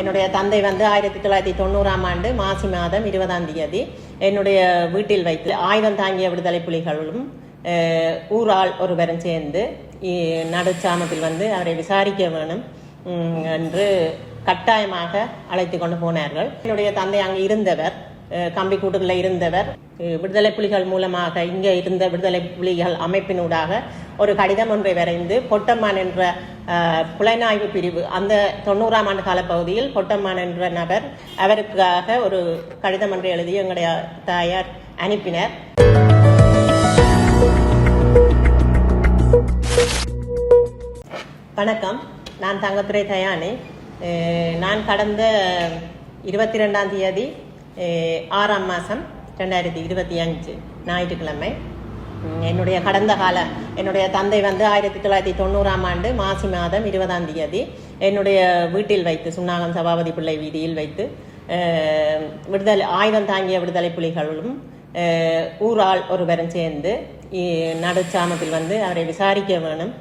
என்னுடைய தந்தை வந்து ஆயிரத்தி தொள்ளாயிரத்தி தொண்ணூறாம் ஆண்டு மாசி மாதம் இருபதாம் தேதி என்னுடைய வீட்டில் வைத்து ஆயுதம் தாங்கிய விடுதலை புலிகளும் ஊரால் ஒருவரும் சேர்ந்து நடுச்சாமத்தில் வந்து அவரை விசாரிக்க வேணும் என்று கட்டாயமாக அழைத்து கொண்டு போனார்கள். என்னுடைய தந்தை அங்கு இருந்தவர். கம்பி கூட்டுகளில் இருந்தவர். விடுதலை புலிகள் மூலமாக இங்கே இருந்த விடுதலை புலிகள் அமைப்பினூடாக ஒரு கடிதம் ஒன்றை வரைந்து பொட்டம்மான் என்ற புலனாய்வு பிரிவு அந்த தொண்ணூறாம் ஆண்டு கால பகுதியில் பொட்டம்மான் என்ற நபர் அவருக்காக ஒரு கடிதம் ஒன்றை எழுதி எங்களுடைய தாயார் அனுப்பினர். வணக்கம். நான் தங்கத்துறை தயானி. நான் கடந்த இருபத்தி ரெண்டாம் தேதி ஆறாம் மாதம் ரெண்டாயிரத்தி இருபத்தி அஞ்சு ஞாயிற்றுக்கிழமை. என்னுடைய கடந்த கால என்னுடைய தந்தை வந்து ஆயிரத்தி தொள்ளாயிரத்தி தொண்ணூறாம் ஆண்டு மாசி மாதம் இருபதாம் தேதி என்னுடைய வீட்டில் வைத்து சுண்ணாகம் சபாபதி பிள்ளை வீதியில் வைத்து விடுதலை ஆயுதம் தாங்கிய விடுதலை புலிகளும் ஊரால் ஒருவரும் சேர்ந்து நடுச்சாமத்தில் வந்து அவரை விசாரிக்க வேணும்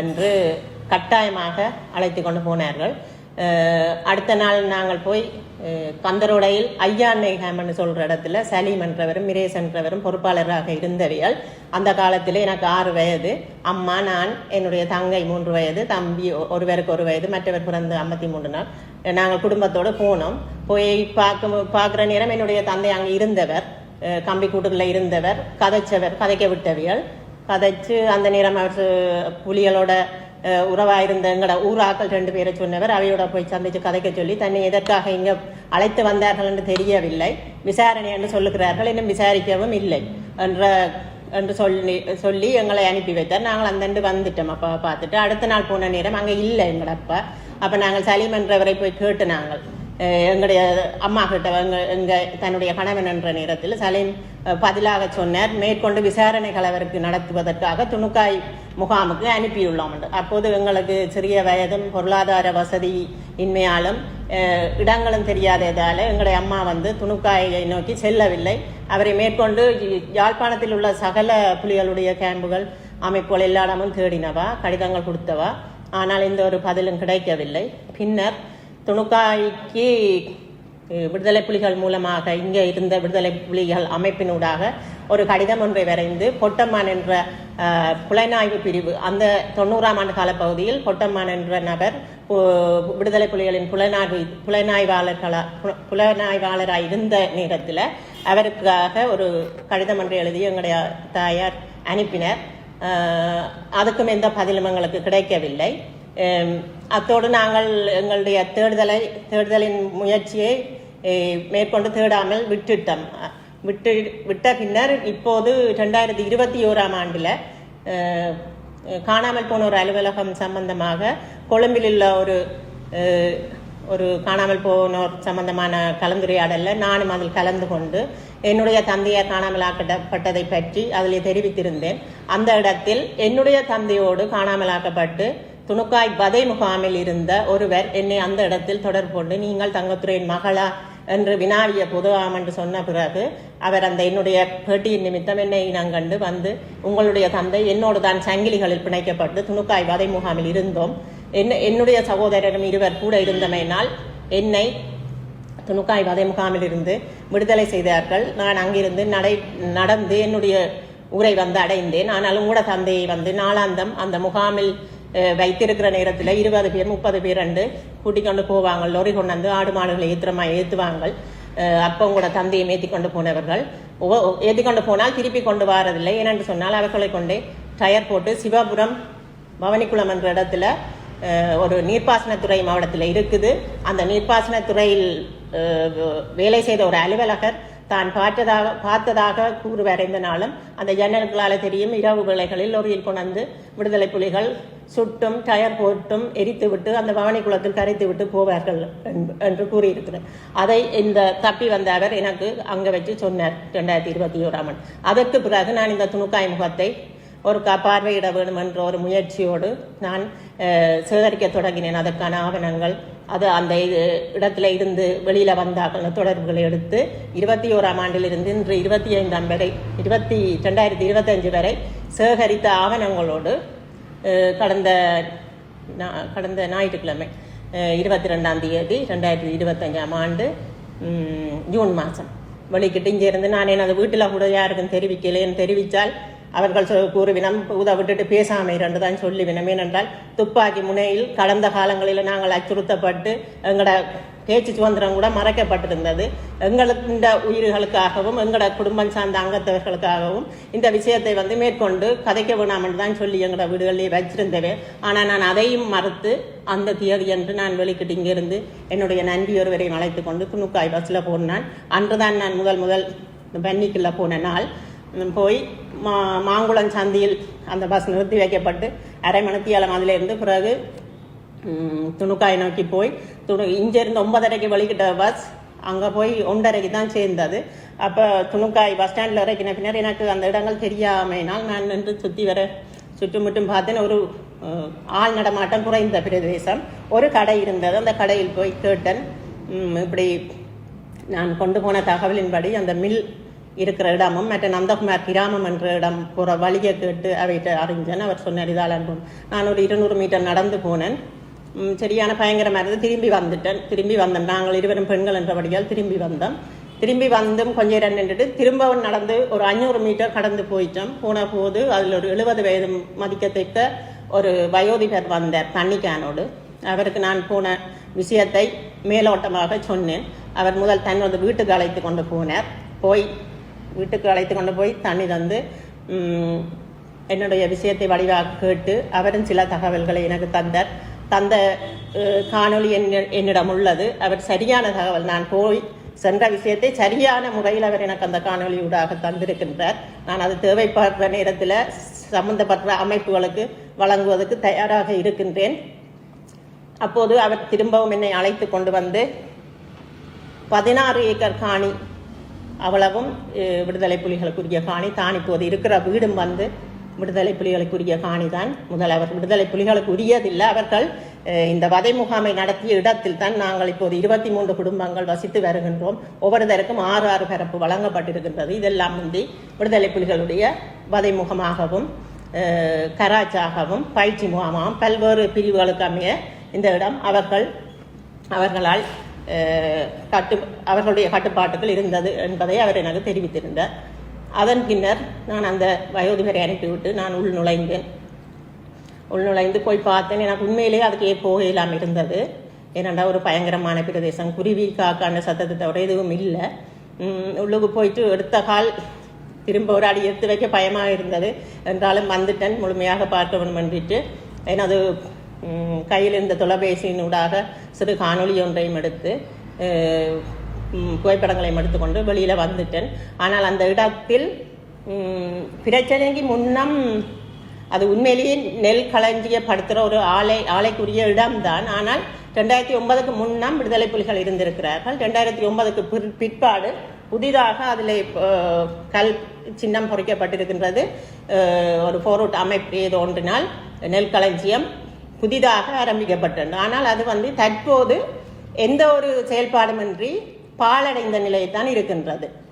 என்று கட்டாயமாக அழைத்து கொண்டு போனார்கள். அடுத்த நாள் நாங்கள் போய் கந்தரோடையில் ஐயாண்ணை ஹேமன் சொல்கிற இடத்துல சலீம் என்றவரும் மிரேஸ் என்றவரும் பொறுப்பாளராக இருந்தவையால் அந்த காலத்தில் எனக்கு ஆறு வயது. அம்மா நான் என்னுடைய தங்கை மூன்று வயது தம்பி ஒருவருக்கு ஒரு வயது மற்றவர் பிறந்து ஐம்பத்தி மூன்று நாள். நாங்கள் குடும்பத்தோடு போனோம். போய் பார்க்க பார்க்குற நேரம் என்னுடைய தந்தை அங்கே இருந்தவர் கம்பி கூட்டுகளில் இருந்தவர் கதைச்சவர் கதைக்க விட்டவியல். கதைச்சு அந்த நேரம் அவர் புலிகளோட உறவாயிருந்த எங்களோட இருந்த ஊராக்கள் ரெண்டு பேரை சொன்னவர் அவையோட போய் சந்திச்சு கதைக்க சொல்லி தன்னை எதற்காக இங்கே அழைத்து வந்தார்கள் என்று தெரியவில்லை விசாரணை என்று சொல்லுகிறார்கள் இன்னும் விசாரிக்கவும் இல்லை என்ற என்று சொல்லி சொல்லி எங்களை அனுப்பி வைத்தார் நாங்கள் அந்தண்டு வந்துட்டோம் அப்பா பார்த்துட்டு அடுத்த நாள் போன நேரம் அங்கே இல்லை எங்களப்பா அப்போ நாங்கள் சலீம் என்றவரை போய் கேட்டு நாங்கள் எங்களுடைய அம்மா கிட்ட எங்க எங்க தன்னுடைய கணவன் என்ற நேரத்தில் சலீம் பதிலாக சொன்னார் மேற்கொண்டு விசாரணைகள் அவருக்கு நடத்துவதற்காக துணுக்காய் முகாமுக்கு அனுப்பியுள்ளோம் அப்போது எங்களுக்கு சிறிய வயதும் பொருளாதார வசதி இன்மையாலும் இடங்களும் தெரியாததால் எங்களுடைய அம்மா வந்து துணுக்காயை நோக்கி செல்லவில்லை. அவரை மேற்கொண்டு யாழ்ப்பாணத்தில் உள்ள சகல புலிகளுடைய கேம்புகள் அமைப்புகள் எல்லா இடமும் தேடினவா கடிதங்கள் கொடுத்தவா? ஆனால் இந்த ஒரு பதிலும் கிடைக்கவில்லை. பின்னர் துணுக்காய்க்கு விடுதலை புலிகள் மூலமாக இங்கே இருந்த விடுதலை புலிகள் அமைப்பினூடாக ஒரு கடிதம் ஒன்றை வரைந்து பொட்டம்மான் என்ற புலனாய்வு பிரிவு அந்த தொண்ணூறாம் ஆண்டு கால பகுதியில் பொட்டம்மான் என்ற நபர் விடுதலை புலிகளின் புலனாய்வு புலனாய்வாளர்களாக புல- இருந்த நேரத்தில் அவருக்காக ஒரு கடிதம் ஒன்றை எழுதி எங்களுடைய தாயார் அனுப்பினர். அதுக்கும் எந்த பதிலும் எங்களுக்கு கிடைக்கவில்லை. அத்தோடு நாங்கள் எங்களுடைய தேடுதலை தேடுதலின் முயற்சியை மேற்கொண்டு தேடாமல் விட்டுட்டோம் விட்டு விட்ட பின்னர் இப்போது ரெண்டாயிரத்தி இருபத்தி ஓராம் ஆண்டில் காணாமல் போன ஒரு அலுவலகம் சம்பந்தமாக கொழும்பில் உள்ள ஒரு ஒரு காணாமல் போனோர் சம்பந்தமான கலந்துரையாடலில் நானும் அதில் கலந்து கொண்டு என்னுடைய தந்தையார் காணாமல் ஆக்கப்பட்டதை பற்றி அதில் தெரிவித்திருந்தேன் அந்த இடத்தில் என்னுடைய தந்தையோடு காணாமலாக்கப்பட்டு துணுக்காய் பதை முகாமில் இருந்த ஒருவர் என்னை அந்த இடத்தில் தொடர்பு கொண்டு நீங்கள் தங்கத்துறையின் மகளா? என்று வினாவிய பொதுவாம் என்று சொன்ன பிறகு அவர் அந்த என்னுடைய பேட்டியின் நிமித்தம் என்னை இனங்கண்டு வந்து உங்களுடைய தந்தை என்னோடு தான் சங்கிலிகளில் பிணைக்கப்பட்டு துணுக்காய் வதை முகாமில் இருந்தோம். என்ன என்னுடைய சகோதரரும் இருவர் கூட இருந்தமையினால் என்னை துணுக்காய் வதை முகாமில் இருந்து விடுதலை செய்தார்கள். நான் அங்கிருந்து நடை நடந்து என்னுடைய ஊரை வந்து அடைந்தேன். ஆனாலும் கூட தந்தையை வந்து நாளாந்தம் அந்த முகாமில் வைத்திருக்கிற நேரத்தில் இருபது பேர் முப்பது பேர் ரெண்டு கூட்டிக் கொண்டு போவாங்க. லொரி கொண்டு வந்து ஆடு மாடுகளை ஏற்றுமா ஏற்றுவாங்க அப்போ கூட தந்தையை ஏற்றி கொண்டு போனவர்கள் ஏற்றி கொண்டு போனால் திருப்பி கொண்டு வாரதில்லை. ஏனென்று சொன்னால் அவர்களை கொண்டே டயர் போட்டு சிவபுரம் பவனிக்குளம் என்ற இடத்துல ஒரு நீர்ப்பாசனத்துறை மாவட்டத்தில் இருக்குது. அந்த நீர்ப்பாசனத்துறையில் வேலை செய்த ஒரு அலுவலகர் தான் பார்த்ததாக பார்த்ததாக கூறுவார் எந்த நாளும் அந்த ஜன்னல்களால் தெரியும் இரவு வேளைகளில் லொரியில் கொண்டு விடுதலை புலிகள் சுட்டும் டயர் போட்டும் எரித்து விட்டு அந்த பவானி குளத்தில் கரைத்து விட்டு போவார்கள் என்று- என்று கூறியிருக்கிறார் அதை இந்த தப்பி வந்த அவர் எனக்கு அங்கே வச்சு சொன்னார் ரெண்டாயிரத்தி இருபத்தி ஓராம் ஆண்டு. அதற்கு பிறகு நான் இந்த துணுக்காய் முகத்தை ஒரு க பார்வையிட வேண்டும் என்ற ஒரு முயற்சியோடு நான் சேகரிக்க தொடங்கினேன். அதற்கான ஆவணங்கள் அது அந்த இது இடத்துல இருந்து வெளியில வந்தார்கள். தொடர்புகளை எடுத்து இருபத்தி ஓராம் ஆண்டிலிருந்து இன்று இருபத்தி ஐந்தாம் வரை இருபத்தி ரெண்டாயிரத்தி இருபத்தஞ்சு வரை சேகரித்த ஆவணங்களோடு கடந்த நா- கடந்த ஞாயிற்றுக்கிழமை இருபத்தி ரெண்டாம் தேதி ரெண்டாயிரத்தி இருபத்தஞ்சாம் ஆண்டு ஜூன் மாதம். வெளிக்கிட்டு இங்கே இருந்து நான் எனது வீட்டில் கூட யாருக்கும் தெரிவிக்கலைன்னு தெரிவித்தால் அவர்கள் சொ- கூறுவினம் உத விட்டுட்டு பேசாமல் இரண்டு தான் சொல்லிவினம் ஏனென்றால் துப்பாக்கி முனையில் கடந்த காலங்களில் நாங்கள் அச்சுறுத்தப்பட்டு எங்களோட பேச்சு சுதந்திரம் கூட மறைக்கப்பட்டிருந்தது. எங்களுக்கு இந்த உயிர்களுக்காகவும் எங்களோட குடும்பம் சார்ந்த அங்கத்தவர்களுக்காகவும் இந்த விஷயத்தை வந்து மேற்கொண்டு கதைக்க வேணாம்னு தான் சொல்லி எங்களோட வீடுகளிலே வச்சிருந்தவே. ஆனால் நான் அதையும் மறுத்து அந்த தேதி என்று நான் வெளிக்கிட்டு இங்கிருந்து என்னுடைய நன்றி ஒருவரை அழைத்து கொண்டு துணுக்காய் பஸ்ஸில் போனான். அன்றுதான் நான் முதல் முதல் பன்னிக்குள்ளே போன நாள் போய் மா மாங்குளம் சந்தியில் அந்த பஸ் நிறுத்தி வைக்கப்பட்டு அரை மணித்தியாலம் அதிலிருந்து பிறகு துணுக்காய் நோக்கி போய் துணு இங்கேருந்து ஒன்பதரைக்கு வலிக்கிட்ட பஸ் அங்கே போய் ஒன்றரைக்கு தான் சேர்ந்தது. அப்போ துணுக்காய் பஸ் ஸ்டாண்டில் இறக்கின பின்னர் எனக்கு அந்த இடங்கள் தெரியாமையினால் நான் நின்று சுற்றி வர சுற்றுமுற்றும் பார்த்தேன். ஒரு ஆள் நடமாட்டம் குறைந்த பிரதேசம். ஒரு கடை இருந்தது. அந்த கடையில் போய் கேட்டேன். இப்படி நான் கொண்டு போன தகவலின்படி அந்த மில் இருக்கிற இடமும் மற்ற நந்தகுமார் கிராமம் என்ற இடம் போகிற வழியை கேட்டு அவைகிட்ட அறிஞ்சேன் அவர் சொன்னார் இதால் அன்பும் நான் ஒரு இருநூறு மீட்டர் நடந்து போனேன். சரியான பயங்கரமாக இருந்தது. திரும்பி வந்துட்டேன். திரும்பி வந்தோம் நாங்கள் இருவரும் பெண்கள் என்றபடியால் திரும்பி வந்தோம். திரும்பி வந்தும் கொஞ்ச நேரம் நின்றுட்டு திரும்பவும் நடந்து ஒரு அஞ்சூறு மீட்டர் கடந்து போயிட்டோம். போன போது அதில் ஒரு எழுபது வயது மதிக்கத்தக்க ஒரு வயோதிகர் வந்தார் தண்ணிக்கானோடு அவருக்கு நான் போன விஷயத்தை மேலோட்டமாக சொன்னேன். அவர் முதல் தன்னோட வீட்டுக்கு அழைத்து கொண்டு போனார். போய் வீட்டுக்கு அழைத்து கொண்டு போய் தண்ணி தந்து என்னுடைய விஷயத்தை வடிவாக கேட்டு அவரும் சில தகவல்களை எனக்கு தந்தார். தந்த காணொளி என்ன- என்னிடம் உள்ளது. அவர் சரியான தகவல் நான் போய் சென்ற விஷயத்தை சரியான முறையில் அவர் எனக்கு அந்த காணொளியூடாக தந்திருக்கின்றார். நான் அது தேவைப்படுற நேரத்தில் சம்பந்தப்பட்ட அமைப்புகளுக்கு வழங்குவதற்கு தயாராக இருக்கின்றேன். அப்போது அவர் திரும்பவும் என்னை அழைத்து கொண்டு வந்து பதினாறு ஏக்கர் காணி அவ்வளவும் விடுதலை புலிகளுக்குரிய காணி தான். இப்போது இருக்கிற வீடும் வந்து விடுதலை புலிகளுக்குரிய காணி தான். முதல் அவர் விடுதலை புலிகளுக்கு உரியதில்லை. அவர்கள் இந்த வதை முகாமை நடத்திய இடத்தில் தான் நாங்கள் இப்போது இருபத்தி மூன்று குடும்பங்கள் வசித்து வருகின்றோம். ஒவ்வொருத்தருக்கும் ஆறு ஆறு பரப்பு வழங்கப்பட்டிருக்கின்றது. இதெல்லாம் முந்தி விடுதலை புலிகளுடைய வதை முகமாகவும் கராச்சாகவும் பயிற்சி முகாமாகவும் பல்வேறு பிரிவுகளுக்கு அமைய இந்த இடம் அவர்கள் அவர்களால் கட்டு அவர்களுடைய கட்டுப்பாட்டுகள் இருந்தது என்பதை அவர் எனக்கு தெரிவித்திருந்தார். அதன் பின்னர் நான் அந்த வயோதிகரை அனுப்பிவிட்டு நான் உள் நுழைந்தேன். உள் நுழைந்து போய் பார்த்தேன். எனக்கு உண்மையிலேயே அதுக்கு போக இல்லாமல் இருந்தது? ஏனெண்டா ஒரு பயங்கரமான பிரதேசம். குருவி காக்கான சத்தத்தை தவிர எதுவும் இல்லை. உள்ளுக்கு போயிட்டு எடுத்த கால் திரும்ப ஒரு அடி எடுத்து வைக்க பயமாக இருந்தது. என்றாலும் வந்துட்டேன். முழுமையாக பார்க்க வேண்டும் என்றிட்டு எனது கையில் இருந்த தொலைபேசியினூடாக சிறு காணொளி ஒன்றையும் எடுத்து புகைப்படங்களையும் எடுத்துக்கொண்டு வெளியில் வந்துட்டேன். ஆனால் அந்த இடத்தில் பிரச்சனைக்கு முன்னம் அது உண்மையிலேயே நெல் களஞ்சியப்படுத்துகிற ஒரு ஆலை ஆலைக்குரிய இடம்தான். ஆனால் ரெண்டாயிரத்தி ஒன்பதுக்கு முன்னம் விடுதலை புலிகள் இருந்திருக்கிறார்கள். ரெண்டாயிரத்தி ஒன்பதுக்கு பிற்பாடு புதிதாக அதில் கல் சின்னம் பொறிக்கப்பட்டிருக்கின்றது. ஒரு போரூட் அமைப்பு ஏதோ ஒன்றினால் நெல் களஞ்சியம் புதிதாக ஆரம்பிக்கப்பட்டது. ஆனால் அது வந்து தற்போது எந்த ஒரு செயல்பாடுமின்றி பாழடைந்த நிலையை தான் இருக்கின்றது.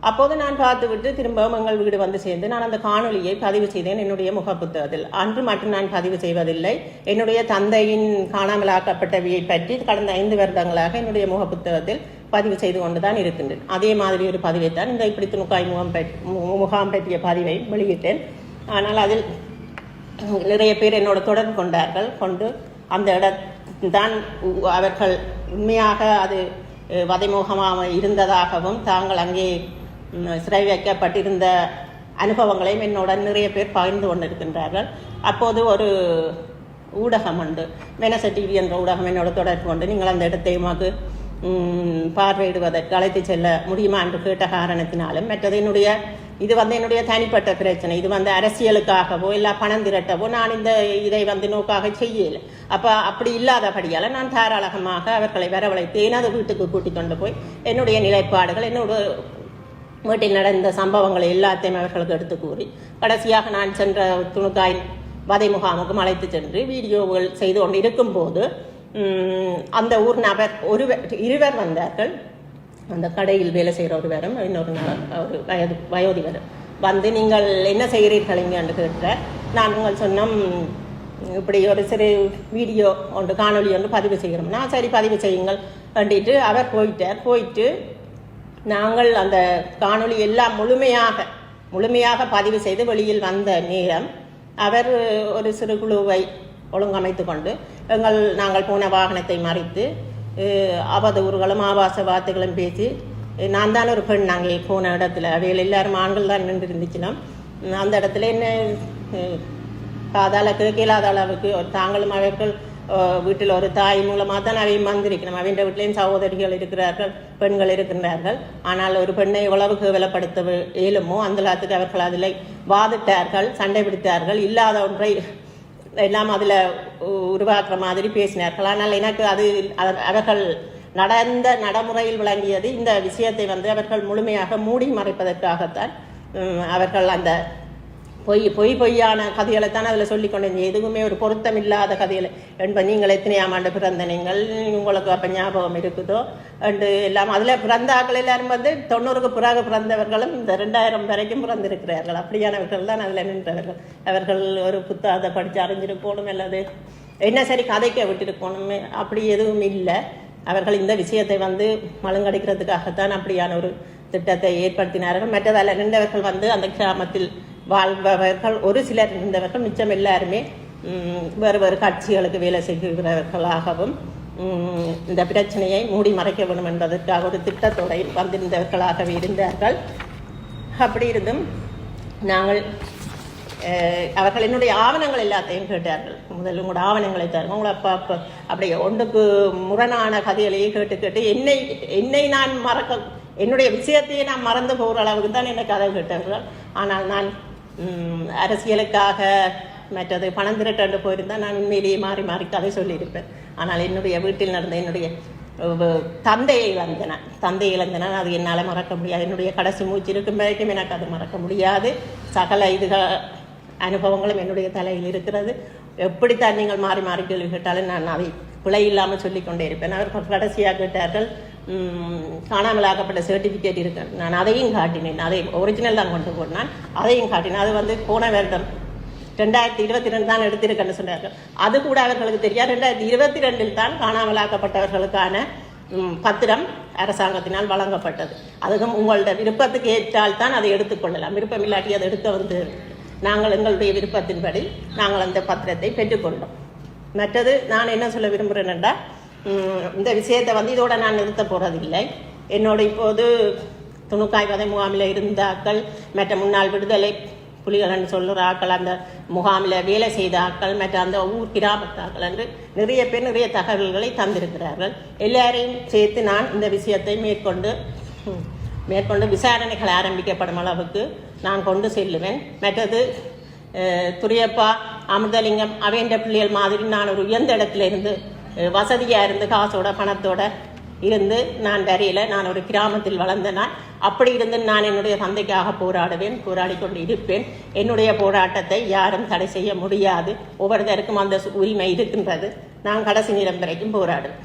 அப்போது நான் பார்த்துவிட்டு திரும்பவும் எங்கள் வீடு வந்து சேர்ந்து நான் அந்த காணொலியை பதிவு செய்தேன். என்னுடைய முகப்புத்தகத்தில் அன்று மட்டும் நான் பதிவு செய்வதில்லை. என்னுடைய தந்தையின் காணாமலாக்கப்பட்டவையை பற்றி கடந்த ஐந்து வருடங்களாக என்னுடைய முகப்புத்தகத்தில் பதிவு செய்து கொண்டு தான் இருக்கின்றேன். அதே மாதிரி ஒரு பதிவை தான் இந்த இப்படி துணுக்காய் முகம் மு- முகாம் பற்றிய பதிவை வெளியிட்டேன். ஆனால் அதில் நிறைய பேர் என்னோட தொடர்பு கொண்டார்கள் கொண்டு அந்த இடத்தான் அவர்கள் உண்மையாக அது வதைமுகமாக இருந்ததாகவும் தாங்கள் அங்கே சிறை வைக்கப்பட்டிருந்த அனுபவங்களையும் என்னுடன் நிறைய பேர் பகிர்ந்து கொண்டிருக்கின்றார்கள். அப்போது ஒரு ஊடகம் உண்டு மெனச டிவி என்ற ஊடகம் என்னோட தொடர்பு கொண்டு நீங்கள் அந்த இடத்தை உமக்கு பார்வையிடுவதற்கு அழைத்து செல்ல முடியுமா என்று கேட்ட காரணத்தினாலும் மற்றது என்னுடைய இது வந்து என்னுடைய தனிப்பட்ட பிரச்சனை. இது வந்து அரசியலுக்காகவோ இல்லை பணம் திரட்டவோ நான் இந்த இதை வந்து நோக்காக செய்யல. அப்போ அப்படி இல்லாதபடியால் நான் தாராளமாக அவர்களை வரவழைத்து எனது வீட்டுக்கு கூட்டிக் கொண்டு போய் என்னுடைய நிலைப்பாடுகள் என்னோட வீட்டில் நடந்த சம்பவங்களை எல்லாத்தையும் அவர்களுக்கு எடுத்து கூறி கடைசியாக நான் சென்ற துணுக்காய் வதை முகாமுக்கும் அழைத்து சென்று வீடியோகள் செய்து கொண்டு இருக்கும்போது அந்த ஊர் நபர் ஒருவர் இருவர் வந்தார்கள். அந்த கடையில் வேலை செய்கிறவர் வேறு இன்னொரு நாள் ஒரு வயது வயோதிகரும் வந்து நீங்கள் என்ன செய்கிறீர்கள் இங்கேன்னு கேட்ட நான் உங்கள் சொன்னோம் இப்படி ஒரு சிறு வீடியோ ஒன்று காணொளி ஒன்று பதிவு செய்கிறோம். நான் சரி பதிவு செய்யுங்கள் வேண்டிட்டு அவர் போயிட்டார். போயிட்டு நாங்கள் அந்த காணொளி எல்லாம் முழுமையாக முழுமையாக பதிவு செய்து வெளியில் வந்த நேரம் அவர் ஒரு சிறு குழுவை ஒழுங்கமைத்து கொண்டு எங்கள் நாங்கள் போன வாகனத்தை மறித்து அஹ், ஊர்களும் ஆபாச வார்த்தைகளும் பேசி நான் தான் ஒரு பெண் நாங்கள் போன இடத்துல அவைகள் எல்லாரும் ஆண்கள் தான் நின்று இருந்துச்சுன்னா அந்த இடத்துல என்ன அஹ், காதால கேட்கலாத அளவுக்கு ஒரு தாங்களும் அவர்கள் வீட்டில் ஒரு தாய் மூலமாக தான் அவையும் வந்திருக்கணும் அவன் வீட்டிலையும் சகோதரிகள் இருக்கிறார்கள் பெண்கள் இருக்கின்றார்கள் ஆனால் ஒரு பெண்ணை எவ்வளவு கேவலப்படுத்த இயலுமோ அந்த காலத்துக்கு அவர்கள் அதில் வாதிட்டார்கள் சண்டை பிடித்தார்கள் இல்லாத ஒன்றை எல்லாம் அதில் உருவாக்குற மாதிரி பேசினார்கள். ஆனால் எனக்கு அது அவர்கள் நடந்த நடைமுறையில் விளங்கியது இந்த விஷயத்தை வந்து அவர்கள் முழுமையாக மூடி மறைப்பதற்காகத்தான் அவர்கள் அந்த பொய் பொய் பொய்யான கதைகளை தான் அதில் சொல்லிக் கொண்டு எதுவுமே ஒரு பொருத்தம் இல்லாத கதைகளை. என்பது நீங்கள் எத்தனையாம் ஆண்டு பிறந்த நீங்கள்? உங்களுக்கு அப்போ ஞாபகம் இருக்குதோ? அண்டு எல்லாம் அதில் பிறந்த ஆட்கள் எல்லாரும் வந்து தொண்ணூறுக்கு பிறகு பிறந்தவர்களும் இந்த ரெண்டாயிரம் வரைக்கும் பிறந்திருக்கிறார்கள். அப்படியானவர்கள் தான் அதில் நின்றவர்கள். அவர்கள் ஒரு புத்தகத்தை படித்து அறிஞ்சிருக்கணும் அல்லது என்ன சரி கதைக்க விட்டுருக்கணுமே அப்படி எதுவும் இல்லை. அவர்கள் இந்த விஷயத்தை வந்து மழுங்கடிக்கிறதுக்காகத்தான் அப்படியான ஒரு திட்டத்தை ஏற்படுத்தினார்கள். மற்றதால் நின்றவர்கள் வந்து அந்த கிராமத்தில் வாழ்பவர்கள் ஒரு சிலர் இருந்தவர்கள் மிச்சம் எல்லாருமே வேறு வேறு கட்சிகளுக்கு வேலை செய்கிறவர்களாகவும் இந்த பிரச்சனையை மூடி மறைக்க வேண்டும் என்பதற்காக ஒரு திட்டத்தோடு வந்திருந்தவர்களாகவே இருந்தார்கள். அப்படி இருந்தும் நாங்கள் அவர்கள் என்னுடைய ஆவணங்கள் எல்லாத்தையும் கேட்டார்கள். முதல்ல உங்களோட ஆவணங்களை தருங்க. உங்களை அப்பா அப்போ அப்படி ஒன்றுக்கு முரணான கதைகளையே கேட்டு கேட்டு என்னை என்னை நான் மறக்க என்னுடைய விஷயத்தையே நான் மறந்து போகிற அளவுக்கு தான் என்னை கதை கேட்டார்கள். ஆனால் நான் அரசியலுக்காக மற்றது பணம் திரட்டாண்டு போயிருந்தால் நான் உண்மையிலேயே மாறி மாறி கதை சொல்லியிருப்பேன். ஆனால் என்னுடைய வீட்டில் நடந்த என்னுடைய தந்தையை இழந்தன. தந்தை இழந்தன. அது என்னால் மறக்க முடியாது. என்னுடைய கடைசி மூச்சு இருக்கும் வரைக்கும் எனக்கு அது மறக்க முடியாது. சகல இதுகள் அனுபவங்களும் என்னுடைய தலையில் இருக்கிறது. எப்படித்தான் நீங்கள் மாறி மாறி கேள்வி கேட்டாலும் நான் அதை பிழை இல்லாமல் சொல்லிக்கொண்டே இருப்பேன். அவர் கடைசியாக கேட்டார்கள் ம், காணாமலாக்கப்பட்ட சர்டிஃபிகேட் இருக்கு. நான் அதையும் காட்டினேன். அதை ஒரிஜினல் தான் கொண்டு போனான். அதையும் காட்டினேன். அது வந்து போன வருடம் ரெண்டாயிரத்தி இருபத்தி ரெண்டு தான் எடுத்திருக்கேன்னு சொன்னார்கள். அது கூட அவர்களுக்கு தெரியாது. ரெண்டாயிரத்தி இருபத்தி ரெண்டில் தான் காணாமலாக்கப்பட்டவர்களுக்கான பத்திரம் அரசாங்கத்தினால் வழங்கப்பட்டது. அதுவும் உங்களோட விருப்பத்துக்கு ஏற்றால் தான் அதை எடுத்துக்கொள்ளலாம் விருப்பம் இல்லாட்டி அதை எடுக்க வந்து நாங்கள் எங்களுடைய விருப்பத்தின்படி நாங்கள் அந்த பத்திரத்தை பெற்றுக்கொண்டோம் மற்றது நான் என்ன சொல்ல விரும்புகிறேன்னா இந்த விஷயத்தை வந்து இதோட நான் நிறுத்த போகிறதில்லை என்னோட இப்போது துணுக்காய் வதை முகாமில் இருந்த ஆக்கள் மற்ற முன்னாள் விடுதலை புலிகள்னு சொல்லுற ஆக்கள் அந்த முகாமில் வேலை செய்த ஆக்கள் மற்ற அந்த ஊர் கிராமத்து ஆக்கள் என்று நிறைய பேர் நிறைய தகவல்களை தந்திருக்கிறார்கள். எல்லாரையும் சேர்த்து நான் இந்த விஷயத்தை மேற்கொண்டு மேற்கொண்டு விசாரணைகள் ஆரம்பிக்கப்படும் அளவுக்கு நான் கொண்டு செல்லுவேன். மற்றது துரியப்பா அமிர்தலிங்கம் அவேண்ட பிள்ளைகள் மாதிரி நான் ஒரு உயர்ந்த இடத்துல இருந்து வசதியாக இருந்து காசோட பணத்தோட இருந்து நான் வரையில நான் ஒரு கிராமத்தில் வளர்ந்த நான் அப்படி இருந்து நான் என்னுடைய தந்தைக்காக போராடுவேன் போராடி கொண்டு இருப்பேன். என்னுடைய போராட்டத்தை யாரும் தடை செய்ய முடியாது. ஒவ்வொருத்தருக்கும் அந்த உரிமை இருக்கின்றது. நான் கடைசி நிலம் வரைக்கும் போராடுவேன்.